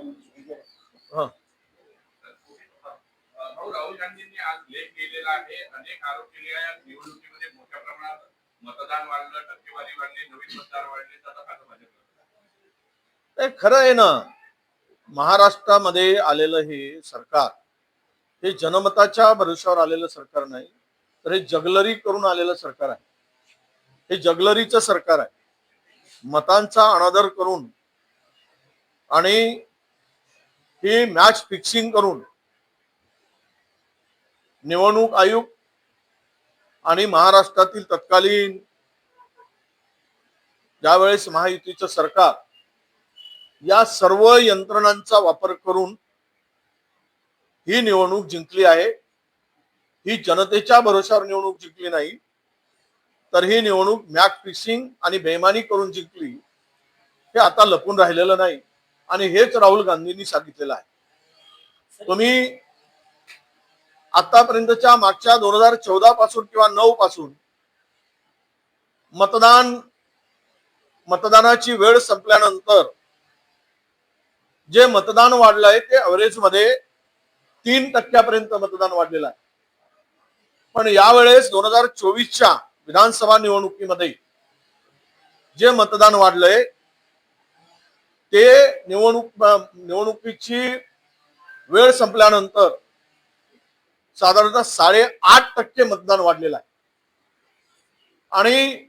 हा. भाऊ राहुल गांधींनी आज लेख लिहिलेला आहे. अनेक आरोप केले आहे निवडणुकीमध्ये मोठ्या प्रमाणात मतदान वाढलं टक्केवारी वाढली नवीन मतदार वाढले. त्याचा फायदा भाजपला ते खरं आहे ना महाराष्ट्रामध्ये आलेलं हे सरकार हे जनमताच्या भरोश्यावर आलेलं सरकार नाही तर हे जगलरी करून आलेलं सरकार आहे. हे जगलरीचं सरकार आहे. मतांचा अनादर करून आणि ही मॅच फिक्सिंग करून निवडणूक आयोग आणि महाराष्ट्रातील तत्कालीन ज्यावेळेस महायुतीचं सरकार या सर्व यंत्रणांचा वापर करून ही निवडणूक जिंकली आहे ही जनतेच्या भरोशावर निवडणूक जिंकली नाही तर ही निवडणूक मॅक फिक्सिंग आणि बेमानी करून जिंकली हे आता लपून राहिलेलं नाही. आणि हेच राहुल गांधींनी सांगितलेलं आहे. तुम्ही आतापर्यंतच्या मागच्या दोन हजार चौदा पासून किंवा नऊ पासून मतदान मतदानाची वेळ संपल्यानंतर जे मतदान वाढलंय ते अवरेजमध्ये तीन टक्क्यापर्यंत मतदान वाढलेलं आहे. पण यावेळेस दोन हजार चोवीसच्या विधानसभा निवडणुकीमध्ये जे मतदान वाढलंय ते निवडणूक निवडणुकीची वेळ संपल्यानंतर साधारणतः साडेआठ टक्के मतदान वाढलेलं आहे. आणि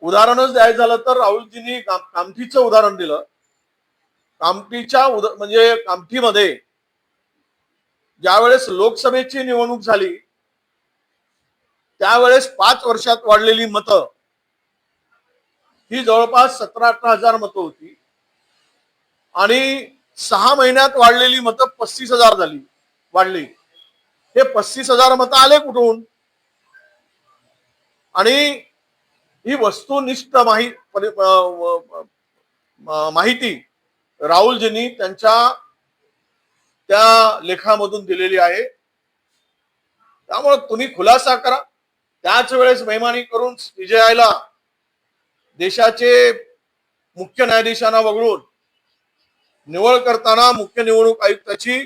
उदाहरणच द्यायचं झालं तर राहुलजींनी काम- कामठीचं उदाहरण दिलं. कामठीच्या उद- म्हणजे कामठीमध्ये ज्यावेळेस लोकसभेची निवडणूक झाली त्यावेळेस पाच वर्षात वाढलेली मतं ही जवळपास सतरा अठरा हजार मतं होती. आणि सहा महिन्यात वाढलेली मतं पस्तीस हजार झाली वाढली. हे पस्तीस हजार मतं आले कुठून? आणि ही वस्तुनिष्ठ माहि माहिती राहुलजींनी त्यांच्या त्या लेखामधून दिलेली आहे. त्यामुळे तुम्ही खुलासा करा. त्याच वेळेस मेहमानी करून सीजेआयला देशाचे मुख्य न्यायाधीशांना वगळून निवड करताना मुख्य निवडणूक आयुक्ताची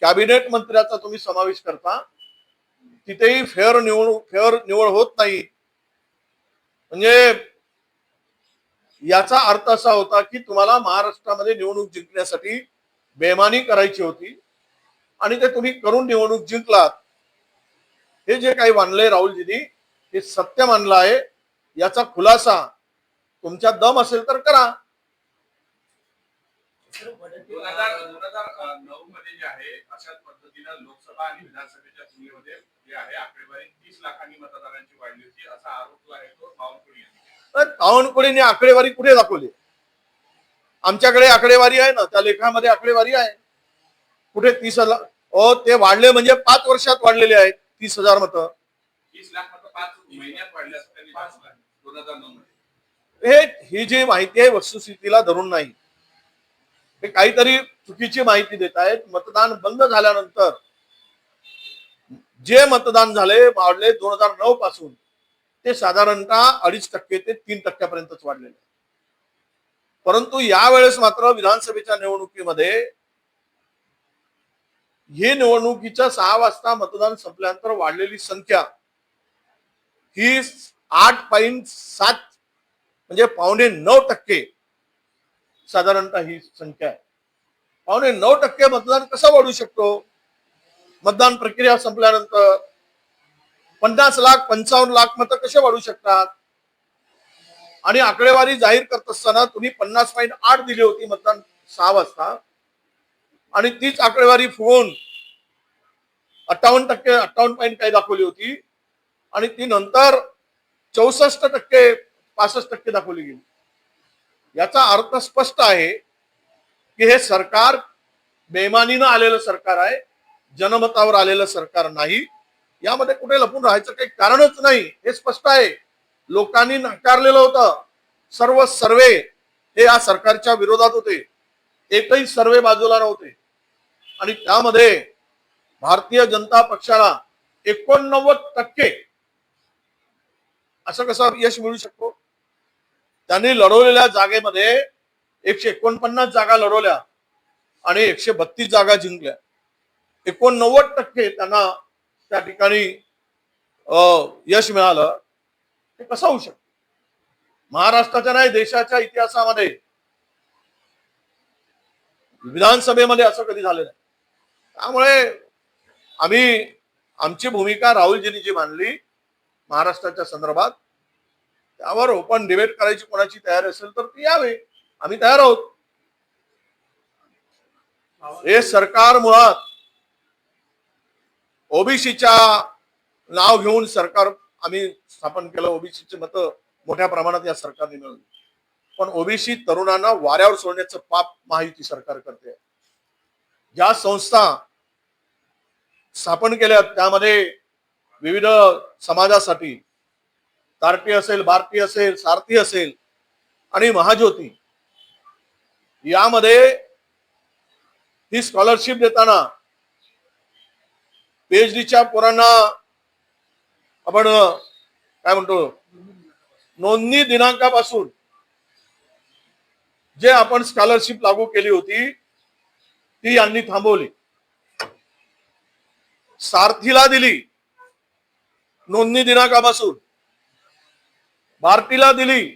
कॅबिनेट मंत्र्याचा तुम्ही समावेश करता. तिथेही फेअर निवडणूक फेअर निवड होत नाही. म्हणजे याचा अर्थ असा होता की तुम्हाला महाराष्ट्रामध्ये निवडणूक जिंकण्यासाठी बेमानी करायची होती. आणि ते तुम्ही करून निवडणूक जिंकलात. हे जे काही मानलंय राहुलजींनी हे सत्य मानलं आहे. याचा खुलासा तुमच्या दम असेल तर करा. दोन हजार दोन हजार नऊ मध्ये जे आहे अशाच पद्धतीनं लोकसभा आणि विधानसभेच्या तुलनेमध्ये जे आहे आकडेवारी तीस लाखांनी मतदारांची वाढली होती असा आरोप जो आहे तो बावनकुळे यांनी केला. तर बावनकुळेने आकडेवारी कुठे दाखवली? आमच्याकडे आकडेवारी आहे ना त्या लेखामध्ये आकडेवारी आहे. कुठे तीस हजार ओ ते वाढले म्हणजे पाच वर्षात वाढलेले आहेत तीस हजार मतं. तीस लाख मतं पाच महिन्यात वाढले असं त्यांनी सांगितलं. दोन हजार नऊ मध्ये हे ही जी माहिती आहे वस्तुस्थितीला धरून नाही. हे काहीतरी चुकीची माहिती देत आहेत. मतदान बंद झाल्यानंतर जे मतदान झाले वाढले दोन हजार नऊ पासून ते साधारणतः अडीच टक्के ते तीन टक्क्यापर्यंतच वाढलेले परंतु यावेळेस मात्र विधानसभेच्या निवडणुकीमध्ये हे निवडणुकीच्या सहा वाजता मतदान संपल्यानंतर वाढलेली संख्या ही आठ पॉईंट सात म्हणजे पावणे नऊ टक्के साधारणतः ही संख्या आहे. पावणे नऊ टक्के मतदान कसं वाढू शकतो? मतदान प्रक्रिया संपल्यानंतर पन्नास लाख पंचावन्न लाख मतं कसे वाढू शकतात? आणि आकडेवारी जाहीर करत असताना तुम्ही पन्नास पॉईंट आठ दिली होती मतदान सहा वाजता. आणि तीच आकडेवारी फुगवून अठ्ठावन्न टक्के अठ्ठावन्न पॉईंट काही दाखवली होती. आणि ती नंतर चौसष्ट टक्के पासष्ट टक्के दाखवली गेली. याचा अर्थ स्पष्ट आहे की हे सरकार बेमानीनं आलेलं सरकार आहे जनमतावर आलेलं सरकार नाही. यामध्ये कुठे लपून राहायचं काही कारणच नाही हे स्पष्ट आहे. लोकांनी नाकारलेलं होतं सर्व सर्वे हे या सरकारच्या विरोधात होते. एकही सर्वे बाजूला नव्हते. आणि त्यामध्ये भारतीय जनता पक्षाला एकोणनव्वद टक्के असं कसं यश मिळू शकतो? त्यांनी लढवलेल्या जागेमध्ये एकशे एकोणपन्नास जागा लढवल्या आणि एकशे बत्तीस जागा जिंकल्या. एकोणनव्वद टक्के त्यांना त्या ठिकाणी अं, यश मिळालं. ते कसं होऊ शकत? महाराष्ट्राच्या नाही देशाच्या इतिहासामध्ये. विधानसभेमध्ये असं कधी झालं नाही. त्यामुळे आम्ही आमची भूमिका राहुलजींनी जी मांडली महाराष्ट्राच्या संदर्भात त्यावर ओपन डिबेट करायची कोणाची तयारी असेल तर ती यावे. आम्ही तयार आहोत. हे सरकार मुळात ओबीसीच्या नाव घेऊन सरकार आम्ही स्थापन केलं. ओबीसीचे मत मोठ्या प्रमाणात या सरकारने मिळवली. पण ओबीसी तरुणांना वाऱ्यावर सोडण्याचं पाप महायुती सरकार करते. ज्या संस्था स्थापन केल्या त्यामध्ये विविध समाजासाठी तारटी असेल भारती असेल सारथी असेल आणि महाज्योती. यामध्ये ही स्कॉलरशिप देताना पीएचडीच्या पोरांना आपण काय म्हणतो? नोंदणी दिनांकापासून जे आपण स्कॉलरशिप लागू केली होती ती यांनी थांबवली. सारथीला दिली नोंदणी दिनांकापासून. भारतीला दिली.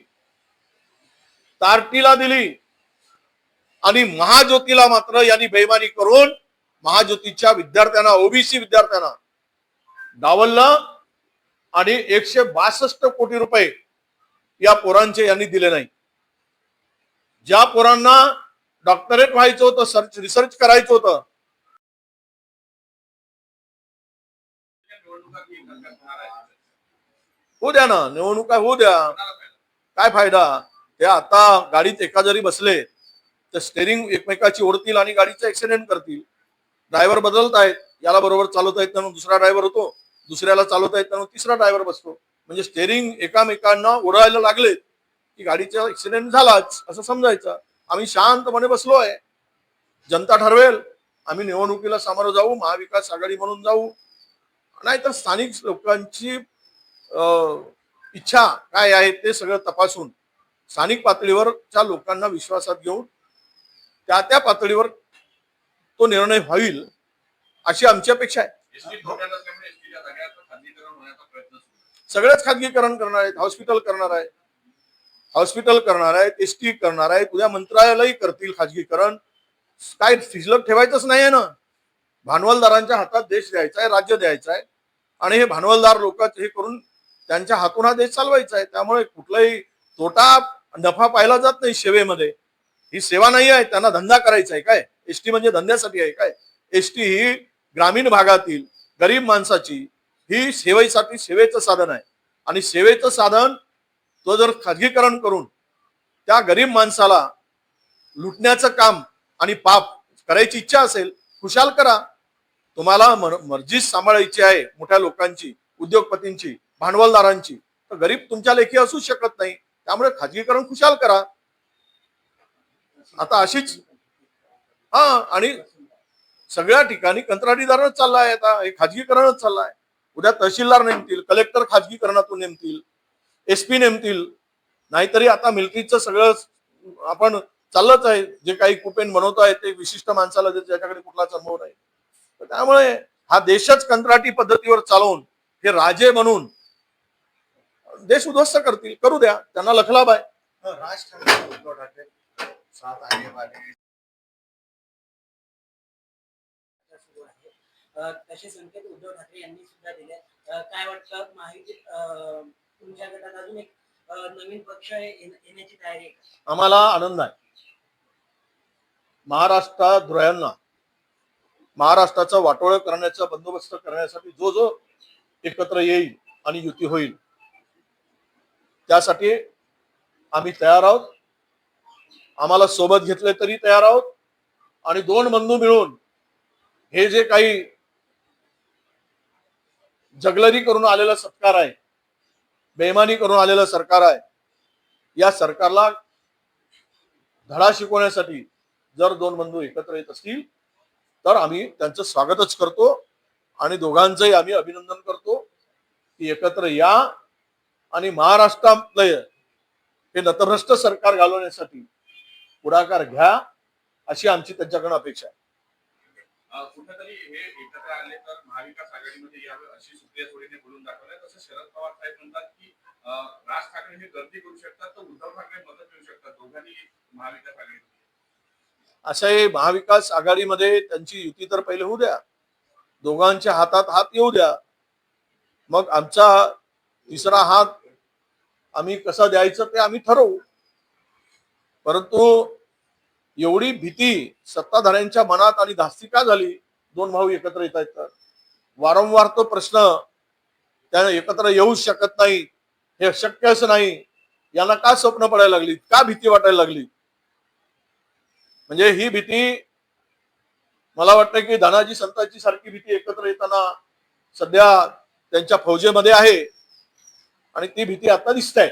तारटीला दिली. आणि महाज्योतीला मात्र यांनी बेमानी करून महाज्योतीच्या विद्यार्थ्यांना ओबीसी विद्यार्थ्यांना डावललं आणि एकशे बासष्ट कोटी रुपये या पोरांचे यांनी दिले नाही. ज्या पोरांना डॉक्टरेट व्हायचं होतं सर्च रिसर्च करायचं होतं होऊ द्या ना निवडणुका होऊ द्या. काय फायदा? ते आता गाडीत एका जरी बसले तर स्टेरिंग एकमेकाची ओढतील आणि गाडीचा ऍक्सिडेंट करतील. ड्रायव्हर बदलतायत याला बरोबर चालवता येत म्हणून दुसरा ड्रायव्हर होतो. दुसऱ्याला चालवता येत म्हणून तिसरा ड्रायव्हर बसतो. म्हणजे स्टेरिंग एकामेकांना ओढायला लागले की गाडीचा ऍक्सिडेंट झालाच असं समजायचं. आम्ही शांतपणे बसलो आहे. जनता ठरवेल आम्ही निवडणुकीला सामोरं जाऊ महाविकास आघाडी म्हणून जाऊ. नाहीतर स्थानिक लोकांची इच्छा काय आहे ते सगळं तपासून स्थानिक पातळीवरच्या लोकांना विश्वासात घेऊन त्या त्या पातळीवर तो निर्णय होईल अशी आमची अपेक्षा आहे. जागेचं खाजगीकरण करणार आहेत हॉस्पिटल करणार आहे हॉस्पिटल करणार आहेत एस टी करणार आहेत उद्या मंत्रालयही करतील खाजगीकरण काय शिल्लक ठेवायचंच नाही आहे ना. भांडवलदारांच्या हातात देश द्यायचा आहे राज्य द्यायचं आहे. आणि हे भांडवलदार लोक हे करून त्यांच्या हातून हा देश चालवायचा आहे. त्यामुळे कुठलाही तोटा नफा पाहिला जात नाही सेवेमध्ये. ही सेवा नाही आहे त्यांना धंदा करायचा आहे काय? एसटी म्हणजे धंद्यासाठी आहे काय? एसटी ही ग्रामीण भागातील गरीब माणसाची ही सेवेसाठी सेवेचं साधन आहे. आणि सेवेचं साधन तो जर खाजगीकरण करून त्या गरीब माणसाला लुटण्याचं काम आणि पाप करायची इच्छा असेल खुशाल करा. तुम्हाला मर्जी सांभाळायची आहे मोठ्या लोकांची उद्योगपतींची. भांडवलदारांची. तर गरीब तुमच्या लेखी असू शकत नाही. त्यामुळे खाजगीकरण खुशाल करा. आता अशीच हा आणि सगळ्या ठिकाणी कंत्राटीदारच चाललाय आता. हे खाजगीकरणच चाललं आहे उद्या तहसीलदार नेमतील कलेक्टर खाजगीकरणातून नेमतील एस पी नेमतील. नाहीतरी आता मिलिटरीचं सगळं आपण चाललंच आहे. जे काही कुपेन बनवत आहे ते विशिष्ट माणसाला ज्याच्याकडे कुठला अनुभव नाही तर त्यामुळे हा देशच कंत्राटी पद्धतीवर चालवून हे राजे बनून देश उद्ध्वस्त करतील. करू द्या. त्यांना लखलाभ आहे. राज ठाकरे उद्धव ठाकरे वाले तसे संकेत उद्धव ठाकरे यांनी सुद्धा दिले अ, काय वाटतं? तुमच्या गटात अजून एक नवीन पक्ष येण्याची तयारी? आम्हाला आनंद आहे. महाराष्ट्रात धुळ्यांना महाराष्ट्राचा वाटोळ करण्याचा बंदोबस्त करण्यासाठी जो जो एकत्र येईल आणि युती होईल त्यासाठी आम्ही तयार आहोत. आम्हाला सोबत घेतले तरी तयार आहोत. आणि दोन बंधू मिळून हे जे काही जगलरी करून आलेला सत्कार आहे बेमानी करून आलेलं सरकार आहे या सरकारला धडा शिकवण्यासाठी जर दोन बंधू एकत्र येत असतील तर आम्ही त्यांचं स्वागतच करतो आणि दोघांचंही आम्ही अभिनंदन करतो की एकत्र या. आणि महाराष्ट्रातलं हे नतभ्रष्ट सरकार घालवण्यासाठी पुढाकार घ्या अशी आमची त्यांच्याकडून अपेक्षा आहे. कुठेतरी हे एकत्र आले तर महाविकास आघाडीमध्ये यावे अशी सुप्रिया सुळेने बोलून दाखवलंय. तसं शरद पवार साहेब म्हणतात की अं, राज ठाकरे हे गर्दी करू शकतात तर उद्धव ठाकरे मदत शकतात. दोघांनी महाविकास आघाडीमध्ये. असं आहे महाविकास आघाडीमध्ये त्यांची युती तर पहिले होऊ द्या. दोघांच्या हातात हात येऊ द्या. मग आमचा तिसरा हात आम्ही कसा द्यायचं ते आम्ही ठरवू. परंतु एवढी भीती सत्ताधाऱ्यांच्या मनात आणि धास्ती का झाली? दोन भाऊ एकत्र येत आहेत तर. वारंवार तो प्रश्न त्या एकत्र येऊच शकत नाही हे शक्यच नाही. यांना का स्वप्न पडायला लागली का भीती वाटायला लागली म्हणजे ही भीती मला वाटतं की धनाजी संतांची सारखी भीती एकत्र येताना सध्या त्यांच्या फौजेमध्ये आहे. आणि ती भीती आता दिसत आहे